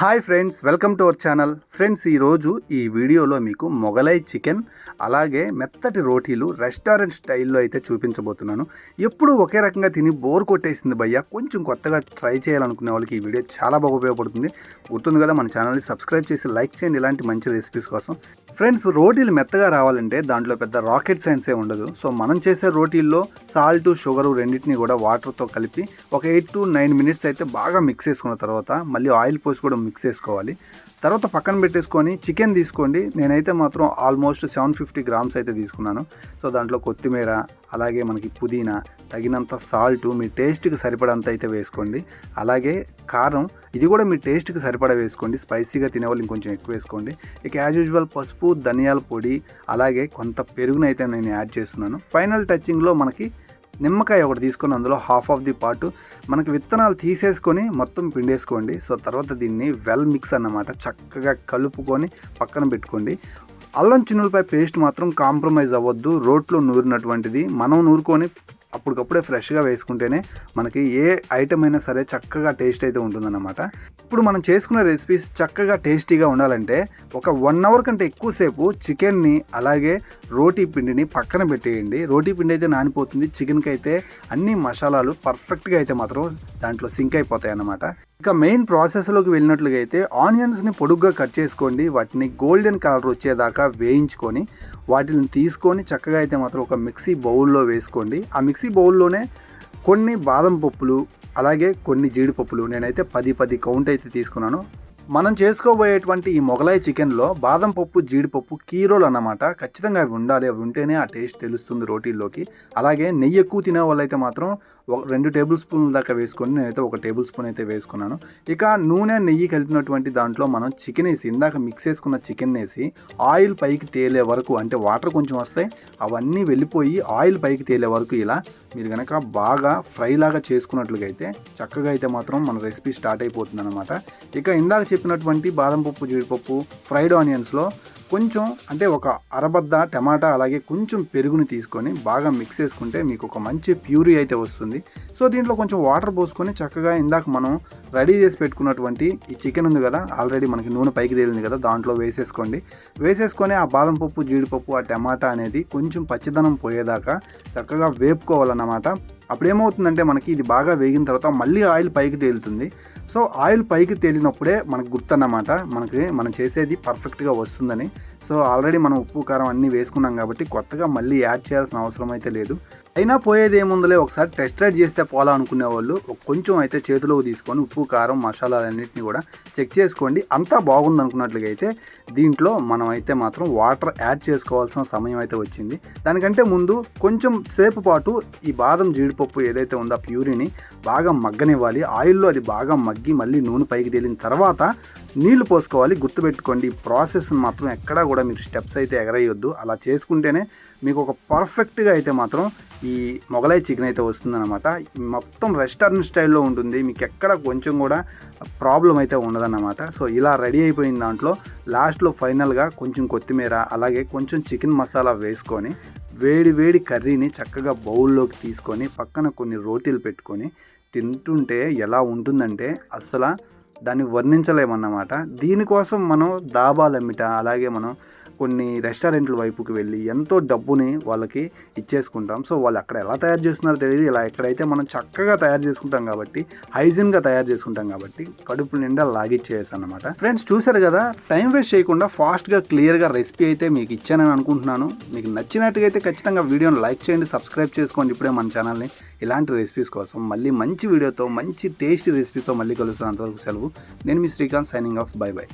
Hi friends welcome to our channel. Friends ఈరోజు ఈ వీడియోలో మీకు మొగలై చికెన్ అలాగే మెత్తటి రోటీలు రెస్టారెంట్ స్టైల్లో అయితే చూపించబోతున్నాను. ఎప్పుడు ఒకే రకంగా తిని బోర్ కొట్టేసింది భయ్య. కొంచెం కొత్తగా ట్రై చేయాలనుకునే వాళ్ళకి ఈ వీడియో చాలా బాగా ఉపయోగపడుతుంది. గుర్తుంది కదా మన ఛానల్ని సబ్స్క్రైబ్ చేసి లైక్ చేయండి. ఇలాంటి మంచి రెసిపీస్ కోసం ఫ్రెండ్స్ రోటీలు మెత్తగా రావాలంటే దాంట్లో పెద్ద రాకెట్ సైన్సే ఉండదు. సో మనం చేసే రోటీల్లో సాల్ట్ షుగర్ రెండింటిని కూడా వాటర్తో కలిపి ఒక ఎయిట్ టు నైన్ మినిట్స్ అయితే బాగా మిక్స్ చేసుకున్న తర్వాత మళ్ళీ ఆయిల్ పోసి కూడా మిక్స్ చేసుకోవాలి. తర్వాత పక్కన పెట్టేసుకొని చికెన్ తీసుకోండి. నేనైతే మాత్రం ఆల్మోస్ట్ సెవెన్ ఫిఫ్టీ గ్రామ్స్ అయితే తీసుకున్నాను. సో దాంట్లో కొత్తిమీర అలాగే మనకి పుదీనా తగినంత సాల్ట్ మీ టేస్ట్కి సరిపడంత అయితే వేసుకోండి. అలాగే కారం ఇది కూడా మీ టేస్ట్కి సరిపడా వేసుకోండి. స్పైసీగా తినేవాళ్ళు ఇంకొంచెం ఎక్కువ వేసుకోండి. ఇక యాజ్ యూజువల్ పసుపు ధనియాల పొడి అలాగే కొంత పెరుగునైతే నేను యాడ్ చేస్తున్నాను. ఫైనల్ టచింగ్లో మనకి నిమ్మకాయ ఒకటి తీసుకొని అందులో హాఫ్ ఆఫ్ ది పార్ట్ మనకి విత్తనాలు తీసేసుకొని మొత్తం పిండేసుకోండి. సో తర్వాత దీన్ని వెల్ మిక్స్ అన్నమాట. చక్కగా కలుపుకొని పక్కన పెట్టుకోండి. అల్లం చిన్నులపై పేస్ట్ మాత్రం కాంప్రమైజ్ అవ్వద్దు. రోట్లో నూరినటువంటిది. మనం నూరుకొని అప్పటికప్పుడే ఫ్రెష్గా వేసుకుంటేనే మనకి ఏ ఐటమ్ అయినా సరే చక్కగా టేస్ట్ అయితే ఉంటుందన్నమాట. ఇప్పుడు మనం చేసుకున్న రెసిపీస్ చక్కగా టేస్టీగా ఉండాలంటే ఒక వన్ అవర్ కంటే ఎక్కువసేపు చికెన్ని అలాగే రోటీ పిండిని పక్కన పెట్టేయండి. రోటీ పిండి అయితే నానిపోతుంది. చికెన్కి అయితే అన్ని మసాలాలు పర్ఫెక్ట్గా అయితే మాత్రం దాంట్లో సింక్ అయిపోతాయి అన్నమాట. ఇక మెయిన్ ప్రాసెస్లోకి వెళ్ళినట్లుగా అయితే ఆనియన్స్ని పొడుగ్గా కట్ చేసుకోండి. వాటిని గోల్డెన్ కలర్ వచ్చేదాకా వేయించుకొని వాటిని తీసుకొని చక్కగా అయితే మాత్రం ఒక మిక్సీ బౌల్లో వేసుకోండి. ఆ మిక్సీ బౌల్లోనే కొన్ని బాదం పప్పులు అలాగే కొన్ని జీడిపప్పులు నేనైతే పది పది కౌంట్ అయితే తీసుకున్నాను. మనం చేసుకోబోయేటువంటి ఈ మొగలాయి చికెన్లో బాదం పప్పు జీడిపప్పు కీరోలు అన్నమాట ఖచ్చితంగా అవి ఉండాలి. అవి ఉంటేనే ఆ టేస్ట్ తెలుస్తుంది రోటీల్లోకి. అలాగే నెయ్యి ఎక్కువ తినే వాళ్ళైతే మాత్రం ఒక రెండు టేబుల్ స్పూన్ల దాకా వేసుకొని నేనైతే ఒక టేబుల్ స్పూన్ అయితే వేసుకున్నాను. ఇక నూనె నెయ్యి కలిపినటువంటి దాంట్లో మనం చికెన్ వేసి ఇందాక మిక్స్ చేసుకున్న చికెన్ వేసి ఆయిల్ పైకి తేలే వరకు అంటే వాటర్ కొంచెం వస్తాయి అవన్నీ వెళ్ళిపోయి ఆయిల్ పైకి తేలే వరకు ఇలా మీరు కనుక బాగా ఫ్రై లాగా చేసుకున్నట్లుగా అయితే చక్కగా అయితే మాత్రం మన రెసిపీ స్టార్ట్ అయిపోతుంది అనమాట ఇక ఇందాక చెప్పినటువంటి బాదం పప్పు జీడిపప్పు ఫ్రైడ్ ఆనియన్స్లో కొంచెం అంటే ఒక అరబద్ద టమాటా అలాగే కొంచెం పెరుగుని తీసుకొని బాగా మిక్స్ చేసుకుంటే మీకు ఒక మంచి ప్యూరీ అయితే వస్తుంది. సో దీంట్లో కొంచెం వాటర్ పోసుకొని చక్కగా ఇందాక మనం రెడీ చేసి పెట్టుకున్నటువంటి ఈ చికెన్ ఉంది కదా ఆల్రెడీ మనకి నూనె పైకి తేలింది కదా దాంట్లో వేసేసుకోండి. వేసేసుకొని ఆ బాదం పప్పు జీడిపప్పు ఆ టమాటా అనేది కొంచెం పచ్చిదనం పోయేదాకా చక్కగా వేపుకోవాలన్నమాట. అప్పుడు ఏమవుతుందంటే మనకి ఇది బాగా వేగిన తర్వాత మళ్ళీ ఆయిల్ పైకి తేలుతుంది. సో ఆయిల్ పైకి తేలినప్పుడే మనకు గుర్తన్నమాట. మనకి మనం చేసేది పర్ఫెక్ట్గా వస్తుందని. సో ఆల్రెడీ మనం ఉప్పు కారం అన్నీ వేసుకున్నాం కాబట్టి కొత్తగా మళ్ళీ యాడ్ చేయాల్సిన అవసరం అయితే లేదు. అయినా పోయేది ఏముందలే ఒకసారి టెస్ట్ రైడ్ చేస్తే పోలా అనుకునే వాళ్ళు కొంచెం అయితే చేతిలోకి తీసుకొని ఉప్పు కారం మసాలాలన్నింటినీ కూడా చెక్ చేసుకోండి. అంతా బాగుంది అనుకున్నట్లుగా అయితే దీంట్లో మనం అయితే మాత్రం వాటర్ యాడ్ చేసుకోవాల్సిన సమయం అయితే వచ్చింది. దానికంటే ముందు కొంచెం సేపు పాటు ఈ బాదం జీడిపప్పు ఏదైతే ఉందో ఆ ప్యూరిని బాగా మగ్గనివ్వాలి. ఆయిల్లో అది బాగా మగ్గి మళ్ళీ నూనె పైకి తేలిన తర్వాత నీళ్ళు పోసుకోవాలి. గుర్తుపెట్టుకోండి ఈ ప్రాసెస్ మాత్రం ఎక్కడా కూడా మీరు స్టెప్స్ అయితే ఎగరేయొద్దు. అలా చేసుకుంటేనే మీకు ఒక పర్ఫెక్ట్గా అయితే మాత్రం ఈ మొగలై చికెన్ అయితే వస్తుందన్నమాట. మొత్తం రెస్టారెంట్ స్టైల్లో ఉంటుంది. మీకు ఎక్కడ కొంచెం కూడా ప్రాబ్లం అయితే ఉండదన్నమాట. సో ఇలా రెడీ అయిపోయిన దాంట్లో లాస్ట్లో ఫైనల్గా కొంచెం కొత్తిమీర అలాగే కొంచెం చికెన్ మసాలా వేసుకొని వేడి వేడి కర్రీని చక్కగా బౌల్లోకి తీసుకొని పక్కన కొన్ని రోటీలు పెట్టుకొని తింటుంటే ఎలా ఉంటుందంటే అసలు దాన్ని వర్ణించలేమన్నమాట. దీనికోసం మనం దాబాలు అమ్మిట అలాగే మనం కొన్ని రెస్టారెంట్ల వైపుకి వెళ్ళి ఎంతో డబ్బుని వాళ్ళకి ఇచ్చేసుకుంటాం. సో వాళ్ళు అక్కడ ఎలా తయారు చేస్తున్నారో తెలియదు ఇలా ఎక్కడైతే మనం చక్కగా తయారు చేసుకుంటాం కాబట్టి హైజీన్గా తయారు చేసుకుంటాం కాబట్టి కడుపు నిండా లాగిచ్చేయచ్చు అనమాట ఫ్రెండ్స్ చూసారు కదా? టైం వేస్ట్ చేయకుండా ఫాస్ట్గా క్లియర్గా రెసిపీ అయితే మీకు ఇచ్చానని అనుకుంటున్నాను. మీకు నచ్చినట్టుగా అయితే ఖచ్చితంగా వీడియోని లైక్ చేయండి సబ్స్క్రైబ్ చేసుకోండి ఇప్పుడే మన ఛానల్ని. ఇలాంటి రెసిపీస్ కోసం మళ్ళీ మంచి వీడియోతో మంచి టేస్టీ రెసిపీతో మళ్ళీ కలుస్తున్నంతవరకు సెలవు. నేను మీ Srikanth signing off bye bye